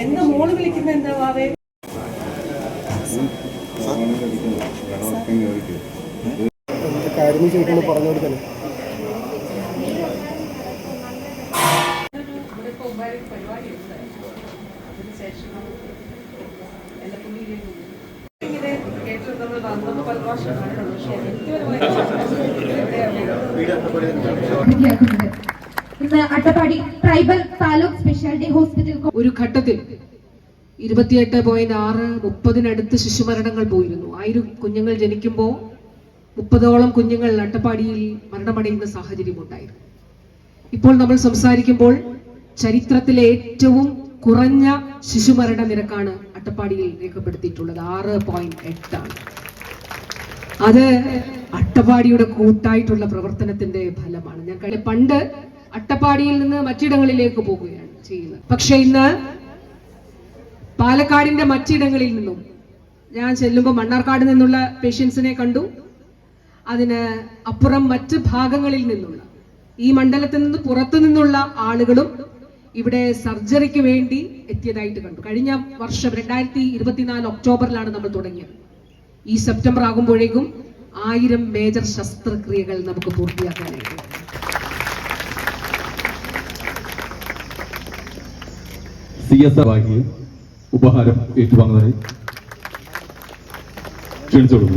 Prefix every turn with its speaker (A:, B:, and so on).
A: എന്താ മോൾ വിളിക്കുന്ന? എന്താ വാവേ?
B: കാര്യം
A: ഇവിടെ ഇപ്പോൾ ഒമ്പതായി പരിപാടിയുണ്ട് അതിനുശേഷം എന്റെ പുള്ളിയിലേക്ക് നമ്മൾ വന്നത് പല പ്രാവശ്യം കണ്ടിട്ടുണ്ട് പക്ഷേ വ്യക്തിപരമായി
C: പൂർത്തിയാക്കുന്നത് ഇന്ന് Attappadi tribal taluk speciality hospital
D: ഒരു ഘട്ടത്തിൽ ഇരുപത്തിയെട്ട് പോയിന്റ് ആറ് മുപ്പതിനടുത്ത് ശിശുമരണങ്ങൾ പോയിരുന്നു. ആയിരം കുഞ്ഞുങ്ങൾ ജനിക്കുമ്പോൾ മുപ്പതോളം കുഞ്ഞുങ്ങൾ അട്ടപ്പാടിയിൽ മരണമടയുന്ന സാഹചര്യം ഉണ്ടായിരുന്നു. ഇപ്പോൾ നമ്മൾ സംസാരിക്കുമ്പോൾ ചരിത്രത്തിലെ ഏറ്റവും കുറഞ്ഞ ശിശുമരണ നിരക്കാണ് അട്ടപ്പാടിയിൽ രേഖപ്പെടുത്തിയിട്ടുള്ളത് ആറ് പോയിന്റ് എട്ടാണ് അത് അട്ടപ്പാടിയുടെ കൂട്ടായിട്ടുള്ള പ്രവർത്തനത്തിന്റെ ഫലമാണ്. ഞാൻ കഴിഞ്ഞ പണ്ട് അട്ടപ്പാടിയിൽ നിന്ന് മറ്റിടങ്ങളിലേക്ക് പോകുകയാണ് ചെയ്യുന്നത്. പക്ഷെ ഇന്ന് പാലക്കാടിന്റെ മറ്റിടങ്ങളിൽ നിന്നും ഞാൻ ചെല്ലുമ്പോൾ മണ്ണാർക്കാട് നിന്നുള്ള പേഷ്യൻസിനെ കണ്ടു. അതിന് അപ്പുറം മറ്റ് ഭാഗങ്ങളിൽ നിന്നുള്ള ഈ മണ്ഡലത്തിൽ നിന്ന് പുറത്തു നിന്നുള്ള ആളുകളും ഇവിടെ സർജറിക്ക് വേണ്ടി എത്തിയതായിട്ട് കണ്ടു. കഴിഞ്ഞ വർഷം രണ്ടായിരത്തി ഇരുപത്തിനാല് ഒക്ടോബറിലാണ് നമ്മൾ തുടങ്ങിയത്. ഈ സെപ്റ്റംബർ ആകുമ്പോഴേക്കും ആയിരം മേജർ ശസ്ത്രക്രിയകൾ നമുക്ക് പൂർത്തിയാക്കാനായിട്ട്
E: സി എസ് ഉപഹാരം ക്ഷണിച്ചു ക്ഷണിച്ചോളൂ